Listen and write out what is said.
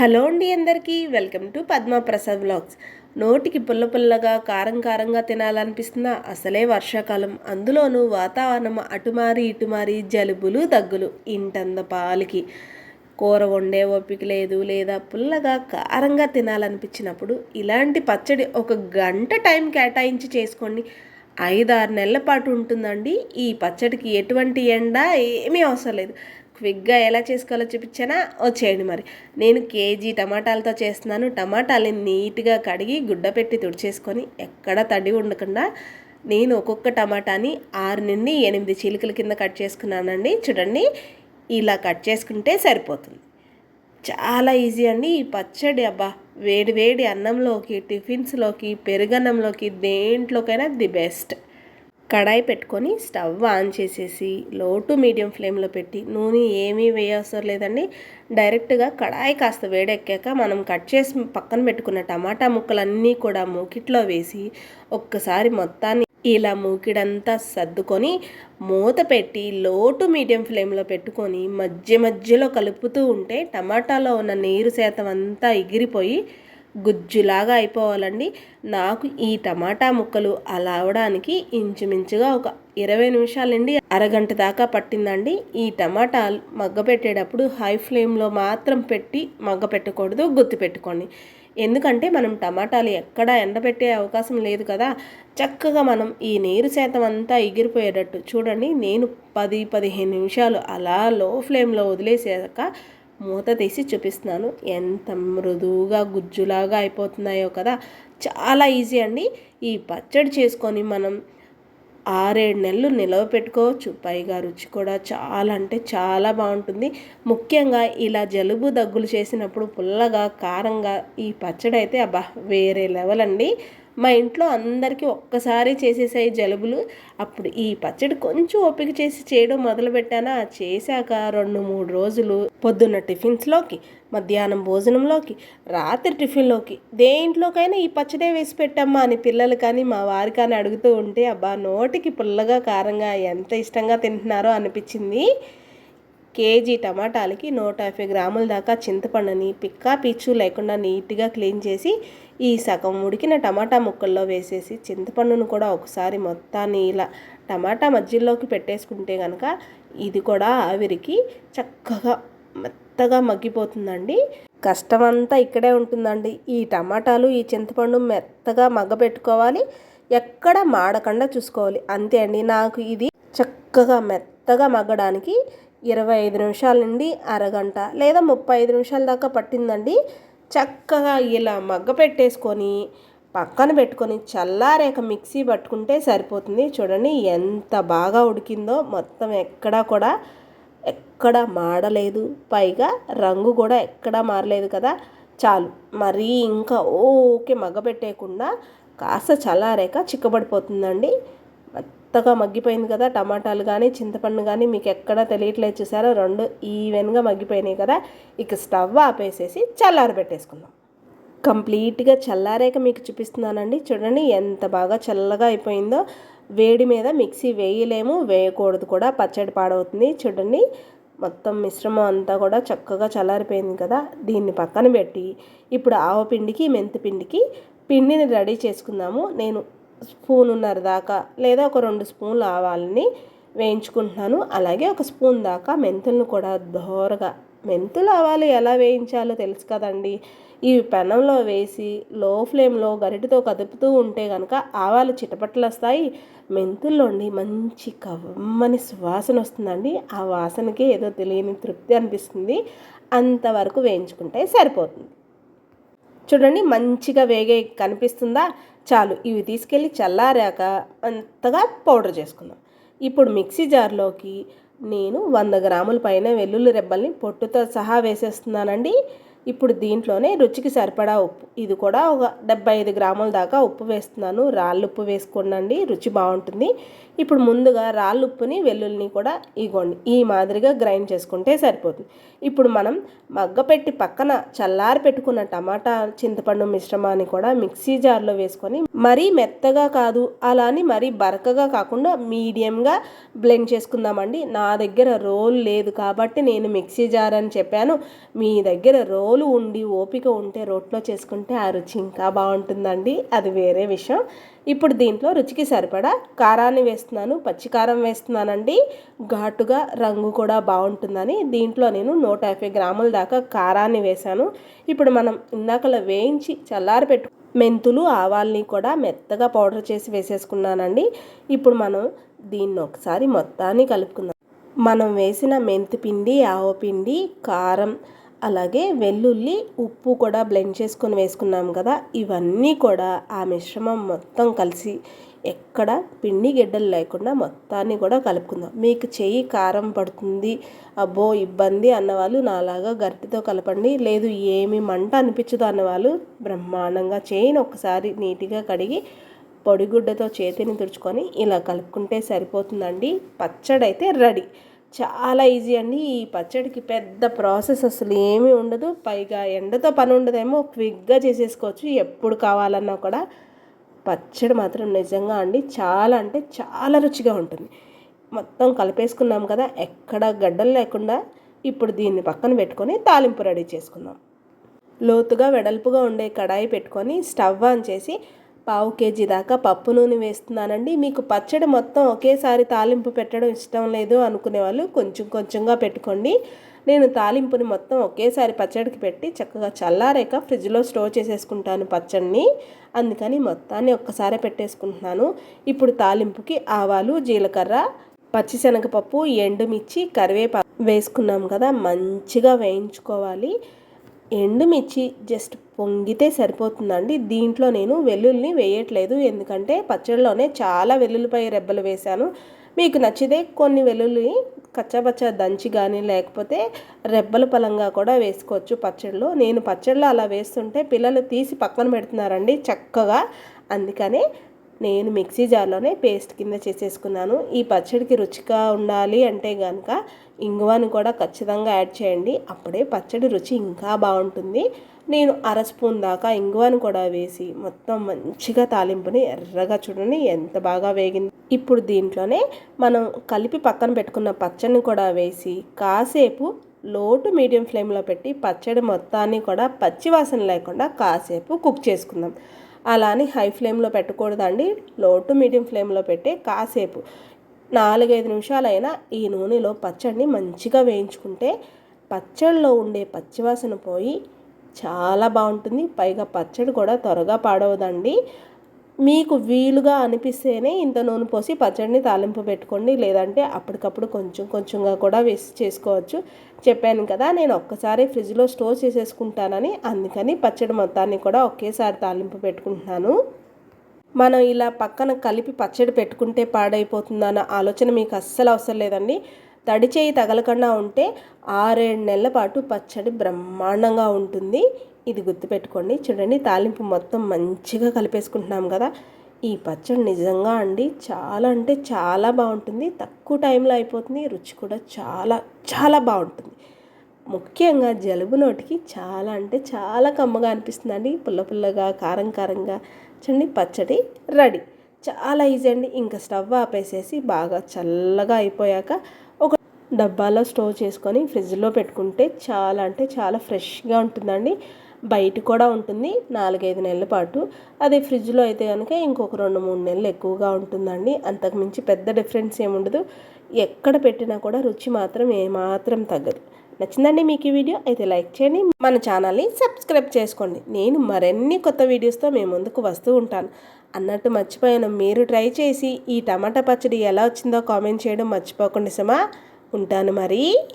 Hello అండి అందరికీ welcome to Padma Prasad blogs నోటికి పుల్ల పుల్లగా కారం కారంగా తినాలనిపిస్తున్న అసలే వర్షాకాలం. అందులోనూ వాతావరణం అటుమారి ఇటుమారి జలుబులు దగ్గులు. ఇంటంద పాలికి. కూర వండే ఓపిక లేదు లేదా పుల్లగా కారంగా తినాలనిపించినప్పుడు ఇలాంటి పచ్చడి ఒక గంట టైం కేటాయించి చేసుకోండి. ఐదారు నెలల పాటు ఉంటుందండి. ఈ పచ్చడికి ఎటువంటి ఎండ ఏమీ అవసరం లేదు. క్విక్గా ఎలా చేసుకోవాలో చూపించానా? వచ్చేయండి మరి. నేను కేజీ టమాటాలతో చేస్తున్నాను. టమాటాలని నీట్గా కడిగి గుడ్డ పెట్టి తుడిచేసుకొని ఎక్కడ తడి ఉండకుండా నేను ఒక్కొక్క టమాటాని ఆరు నుండి ఎనిమిది చీలికల కింద కట్ చేసుకున్నానండి. చూడండి ఇలా కట్ చేసుకుంటే సరిపోతుంది. చాలా ఈజీ అండి. ఈ పచ్చడి అబ్బా! వేడి వేడి అన్నంలోకి టిఫిన్స్లోకి పెరుగన్నంలోకి దేంట్లోకైనా ది బెస్ట్. కడాయి పెట్టుకొని స్టవ్ ఆన్ చేసేసి లో టు మీడియం ఫ్లేమ్లో పెట్టి నూనె ఏమీ వేయవసరం లేదండి. డైరెక్ట్గా కడాయి కాస్త వేడెక్కాక మనం కట్ చేసి పక్కన పెట్టుకున్న టమాటా ముక్కలన్నీ కూడా మూకిట్లో వేసి ఒక్కసారి మొత్తాన్ని ఇలా మూకిడంతా సర్దుకొని మూత పెట్టి లో టు మీడియం ఫ్లేమ్లో పెట్టుకొని మధ్య మధ్యలో కలుపుతూ ఉంటే టమాటాలో ఉన్న నీరు శాతం అంతా ఎగిరిపోయి గుజ్జులాగా అయిపోవాలండి. నాకు ఈ టమాటా ముక్కలు అలా అవడానికి ఇంచుమించుగా ఒక ఇరవై నిమిషాలండి. అరగంట దాకా పట్టిందండి. ఈ టమాటా మగ్గ పెట్టేటప్పుడు హై ఫ్లేమ్లో మాత్రం పెట్టి మగ్గ పెట్టకూడదు ఎందుకంటే మనం టమాటాలు ఎక్కడ ఎండబెట్టే అవకాశం లేదు కదా. చక్కగా మనం ఈ నీరు శాతం అంతా ఎగిరిపోయేటట్టు చూడండి. నేను పది పదిహేను నిమిషాలు అలా లో ఫ్లేమ్లో వదిలేసాక మూత తీసి చూపిస్తున్నాను. ఎంత మృదువుగా గుజ్జులాగా అయిపోతున్నాయో కదా! చాలా ఈజీ అండి. ఈ పచ్చడి చేసుకొని మనం ఆరేడు నెలలు నిలవ పెట్టుకోవచ్చు. పైగా రుచి కూడా చాలా అంటే చాలా బాగుంటుంది. ముఖ్యంగా ఇలా జలుబు దగ్గులు చేసినప్పుడు పుల్లగా కారంగా ఈ పచ్చడి అయితే అబ్బా వేరే లెవెల్ అండి. మా ఇంట్లో అందరికీ ఒక్కసారి చేసేసాయి జలుబులు. అప్పుడు ఈ పచ్చడి కొంచెం ఓపిక చేసి చేయడం మొదలుపెట్టాను? ఆ చేశాక రెండు మూడు రోజులు పొద్దున్న టిఫిన్స్లోకి మధ్యాహ్నం భోజనంలోకి రాత్రి టిఫిన్లోకి. దేంట్లోకైనా ఈ పచ్చడే వేసి పెట్టమ్మా అని పిల్లలు కానీ మా వారి కానీ అడుగుతూ ఉంటే అబ్బా నోటికి పుల్లగా కారంగా ఎంత ఇష్టంగా తింటున్నారో అనిపించింది. కేజీ టమాటాలకి నూట యాభై గ్రాముల దాకా చింతపండుని పిక్కా పీచు లేకుండా నీట్గా క్లీన్ చేసి ఈ సగం ఉడికిన టమాటా ముక్కల్లో వేసేసి చింతపండును కూడా ఒకసారి మొత్తాన్ని ఇలా టమాటా మధ్యలోకి పెట్టేసుకుంటే కనుక ఇది కూడా ఆవిరికి చక్కగా మెత్తగా మగ్గిపోతుందండి. కష్టమంతా ఇక్కడే ఉంటుందండి. ఈ టమాటాలు ఈ చింతపండు మెత్తగా మగ్గ పెట్టుకోవాలి ఎక్కడ మాడకుండా చూసుకోవాలి. అంతే అండి. నాకు ఇది చక్కగా మెత్తగా మగ్గడానికి ఇరవై ఐదు నిమిషాల నుండి అరగంట లేదా ముప్పై ఐదు నిమిషాల దాకా పట్టిందండి. చక్కగా ఇలా మగ్గ పెట్టేసుకొని పక్కన పెట్టుకొని చల్లారేక మిక్సీ పట్టుకుంటే సరిపోతుంది. చూడండి ఎంత బాగా ఉడికిందో మొత్తం ఎక్కడా కూడా ఎక్కడ మాడలేదు. పైగా రంగు కూడా ఎక్కడా మారలేదు కదా. చాలు. మరీ ఇంకా ఓకే మగ్గబెట్టేయకుండా కాస్త చల్లారేక చిక్కబడిపోతుందండి. మెత్తగా మగ్గిపోయింది కదా టమాటాలు కానీ చింతపండు కానీ మీకు ఎక్కడా తెలియట్లేదు చూసారా? రెండు ఈవెన్గా మగ్గిపోయినాయి కదా. ఇక స్టవ్ ఆపేసేసి చల్లారి పెట్టేసుకుందాం. కంప్లీట్గా చల్లారాక మీకు చూపిస్తున్నానండి. చూడండి ఎంత బాగా చల్లగా అయిపోయిందో. వేడి మీద మిక్సీ వేయలేము వేయకూడదు కూడా పచ్చడి పాడవుతుంది. చూడండి మొత్తం మిశ్రమం అంతా కూడా చక్కగా చల్లారిపోయింది కదా. దీన్ని పక్కన పెట్టి ఇప్పుడు ఆవపిండికి మెంతిపిండికి పిండిని రెడీ చేసుకుందాము. నేను స్పూనున్నర దాకా లేదా ఒక రెండు స్పూన్లు ఆవాలని వేయించుకుంటున్నాను. అలాగే ఒక స్పూన్ దాకా మెంతులను కూడా దోరగా మెంతులు ఆవాలు ఎలా వేయించాలో తెలుసు కదండి. ఈ పెనంలో వేసి లో ఫ్లేమ్లో గరిటతో కదుపుతూ ఉంటే కనుక ఆవాలు చిటపట్లు వస్తాయి మెంతుల్లోండి మంచి కమ్మని సువాసన వస్తుందండి. ఆ వాసనకి ఏదో తెలియని తృప్తి అనిపిస్తుంది. అంతవరకు వేయించుకుంటే సరిపోతుంది. చూడండి మంచిగా వేగే కనిపిస్తుందా? చాలు. ఇవి తీసుకెళ్ళి చల్లారాక అంతగా పౌడర్ చేసుకుందాం. ఇప్పుడు మిక్సీ జార్లోకి నేను వంద గ్రాముల పైన వెల్లుల్లి రెబ్బల్ని పొట్టుతో సహా వేసేస్తున్నానండి. ఇప్పుడు దీంట్లోనే రుచికి సరిపడా ఉప్పు. ఇది కూడా ఒక డెబ్బై ఐదు గ్రాముల దాకా ఉప్పు వేస్తున్నాను. రాళ్ళు ఉప్పు వేసుకోండి రుచి బాగుంటుంది. ఇప్పుడు ముందుగా రాళ్ళు ఉప్పుని వెల్లుల్ని కూడా ఇగోండి. ఈ మాదిరిగా గ్రైండ్ చేసుకుంటే సరిపోతుంది. ఇప్పుడు మనం మగ్గపెట్టి పక్కన చల్లారి పెట్టుకున్న టమాటా చింతపండు మిశ్రమాన్ని కూడా మిక్సీ జార్లో వేసుకొని మరీ మెత్తగా కాదు అలా అని మరీ బరకగా కాకుండా మీడియంగా బ్లెండ్ చేసుకుందామండి. నా దగ్గర రోల్ లేదు కాబట్టి నేను మిక్సీ జార్ అని చెప్పాను. మీ దగ్గర రోల్ ఓలు ఉండి ఓపిక ఉంటే రోట్లో చేసుకుంటే ఆ రుచి ఇంకా బాగుంటుందండి. అది వేరే విషయం. ఇప్పుడు దీంట్లో రుచికి సరిపడా కారాన్ని వేస్తున్నాను పచ్చికారం వేస్తున్నానండి. ఘాటుగా రంగు కూడా బాగుంటుందని దీంట్లో నేను నూట యాభై గ్రాముల దాకా కారాన్ని వేశాను. ఇప్పుడు మనం ఇందాకలా వేయించి చల్లారి పెట్టు మెంతులు ఆవాల్ని కూడా మెత్తగా పౌడర్ చేసి వేసేసుకున్నానండి. ఇప్పుడు మనం దీన్ని ఒకసారి మొత్తాన్ని కలుపుకుందాం. మనం వేసిన మెంతి పిండి ఆవపిండి కారం అలాగే వెల్లుల్లి ఉప్పు కూడా బ్లెండ్ చేసుకొని వేసుకున్నాం కదా ఇవన్నీ కూడా ఆ మిశ్రమం మొత్తం కలిసి ఎక్కడ పిండి గిడ్డలు లేకుండా మొత్తాన్ని కూడా కలుపుకుందాం. మీకు చెయ్యి కారం పడుతుంది అబ్బో ఇబ్బంది అన్నవాళ్ళు నాలాగా గరిటెతో కలపండి. లేదు ఏమి మంట అనిపించదు అన్నవాళ్ళు బ్రహ్మాండంగా చేయిని ఒకసారి నీట్గా కడిగి పొడిగుడ్డతో చేతిని తుడుచుకొని ఇలా కలుపుకుంటే సరిపోతుందండి. పచ్చడి అయితే రెడీ. చాలా ఈజీ అండి. ఈ పచ్చడికి పెద్ద ప్రాసెస్ అసలు ఏమీ ఉండదు. పైగా ఎండతో పని ఉండదేమో క్విక్గా చేసేసుకోవచ్చు. ఎప్పుడు కావాలన్నా కూడా పచ్చడి మాత్రం నిజంగా అండి చాలా అంటే చాలా రుచిగా ఉంటుంది. మొత్తం కలిపేసుకున్నాం కదా ఎక్కడ గడ్డలు లేకుండా ఇప్పుడు దీన్ని పక్కన పెట్టుకొని తాలింపు రెడీ చేసుకుందాం. లోతుగా వెడల్పుగా ఉండే కడాయి పెట్టుకొని స్టవ్ ఆన్ చేసి పావు కేజీ దాకా పప్పు నూనె వేస్తున్నానండి. మీకు పచ్చడి మొత్తం ఒకేసారి తాలింపు పెట్టడం ఇష్టం లేదు అనుకునే వాళ్ళు కొంచెం కొంచెంగా పెట్టుకోండి. నేను తాలింపుని మొత్తం ఒకేసారి పచ్చడికి పెట్టి చక్కగా చల్లారాక ఫ్రిడ్జ్లో స్టోర్ చేసేసుకుంటాను పచ్చడిని. అందుకని మొత్తాన్ని ఒక్కసారి పెట్టేసుకుంటున్నాను. ఇప్పుడు తాలింపుకి ఆవాలు జీలకర్ర పచ్చిశనగపప్పు ఎండుమిర్చి కరివేపాకు వేసుకున్నాం కదా మంచిగా వేయించుకోవాలి. ఎండుమిర్చి జస్ట్ పొంగితే సరిపోతుందండి. దీంట్లో నేను వెల్లుల్ని వేయట్లేదు. ఎందుకంటే పచ్చడిలోనే చాలా వెల్లుల్లిపై రెబ్బలు వేశాను. మీకు నచ్చితే కొన్ని వెల్లుల్లి కచ్చాపచ్చ దంచి కానీ లేకపోతే రెబ్బల పలంగా కూడా వేసుకోవచ్చు పచ్చళ్ళు నేను పచ్చళ్ళు అలా వేస్తుంటే పిల్లలు తీసి పక్కన పెడుతున్నారండి చక్కగా. అందుకనే నేను మిక్సీ జార్లోనే పేస్ట్ కింద చేసేసుకున్నాను. ఈ పచ్చడికి రుచిగా ఉండాలి అంటే కనుక ఇంగువని కూడా ఖచ్చితంగా యాడ్ చేయండి. అప్పుడే పచ్చడి రుచి ఇంకా బాగుంటుంది. నేను అర స్పూన్ దాకా ఇంగువను కూడా వేసి మొత్తం మంచిగా తాలింపుని ఎర్రగా చూడండి ఎంత బాగా వేగింది. ఇప్పుడు దీంట్లోనే మనం కలిపి పక్కన పెట్టుకున్న పచ్చడిని కూడా వేసి కాసేపు లోటు మీడియం ఫ్లేమ్లో పెట్టి పచ్చడి మొత్తాన్ని కూడా పచ్చివాసన లేకుండా కాసేపు కుక్ చేసుకుందాం. అలా అని హై ఫ్లేమ్లో పెట్టకూడదండి. లో టు మీడియం ఫ్లేమ్లో పెట్టి కాసేపు నాలుగైదు నిమిషాలైనా ఈ నూనెలో పచ్చడిని మంచిగా వేయించుకుంటే పచ్చడిలో ఉండే పచ్చివాసన పోయి చాలా బాగుంటుంది. పైగా పచ్చడి కూడా త్వరగా పాడవదండి. మీకు వీలుగా అనిపిస్తేనే ఇంత నూనె పోసి పచ్చడిని తాలింపు పెట్టుకోండి. లేదంటే అప్పటికప్పుడు కొంచెం కొంచెంగా కూడా వేసి చేసుకోవచ్చు. చెప్పాను కదా నేను ఒక్కసారి ఫ్రిడ్జ్లో స్టోర్ చేసేసుకుంటానని అందుకని పచ్చడి మొత్తాన్ని కూడా ఒకేసారి తాలింపు పెట్టుకుంటున్నాను. మనం ఇలా పక్కన కలిపి పచ్చడి పెట్టుకుంటే పాడైపోతుందన్న ఆలోచన మీకు అస్సలు అవసరం లేదండి. తడి చేయి తగలకుండా ఉంటే ఆరేడు నెలల పాటు పచ్చడి బ్రహ్మాండంగా ఉంటుంది. ఇది గుర్తుపెట్టుకోండి. చూడండి తాలింపు మొత్తం మంచిగా కలిపేసుకుంటున్నాం కదా. ఈ పచ్చడి నిజంగా అండి చాలా అంటే చాలా బాగుంటుంది. తక్కువ టైంలో అయిపోతుంది రుచి కూడా చాలా చాలా బాగుంటుంది. ముఖ్యంగా జలుబు నోటికి చాలా అంటే చాలా కమ్మగా అనిపిస్తుందండి. పుల్ల పుల్లగా కారం కారంగా. చూడండి పచ్చడి రెడీ. చాలా ఈజీ అండి. ఇంకా స్టవ్ ఆపేసేసి బాగా చల్లగా అయిపోయాక ఒక డబ్బాలో స్టోర్ చేసుకొని ఫ్రిడ్జ్లో పెట్టుకుంటే చాలా అంటే చాలా ఫ్రెష్గా ఉంటుందండి. బయట కూడా ఉంటుంది నాలుగైదు నెలల పాటు. అదే ఫ్రిడ్జ్లో అయితే కనుక ఇంకొక రెండు మూడు నెలలు ఎక్కువగా ఉంటుందండి. అంతకుమించి పెద్ద డిఫరెన్స్ ఏముండదు ఎక్కడ పెట్టినా కూడా రుచి మాత్రం ఏమాత్రం తగ్గదు. నచ్చిందండి మీకు ఈ వీడియో? అయితే లైక్ చేయండి. మన ఛానల్ని సబ్స్క్రైబ్ చేసుకోండి. నేను మరిన్ని కొత్త వీడియోస్తో మేము ముందుకు వస్తూ ఉంటాను. అన్నట్టు మర్చిపోయాను. మీరు ట్రై చేసి ఈ టమాటా పచ్చడి ఎలా వచ్చిందో కామెంట్ చేయడం మర్చిపోకండి సమా. ఉంటాను మరి.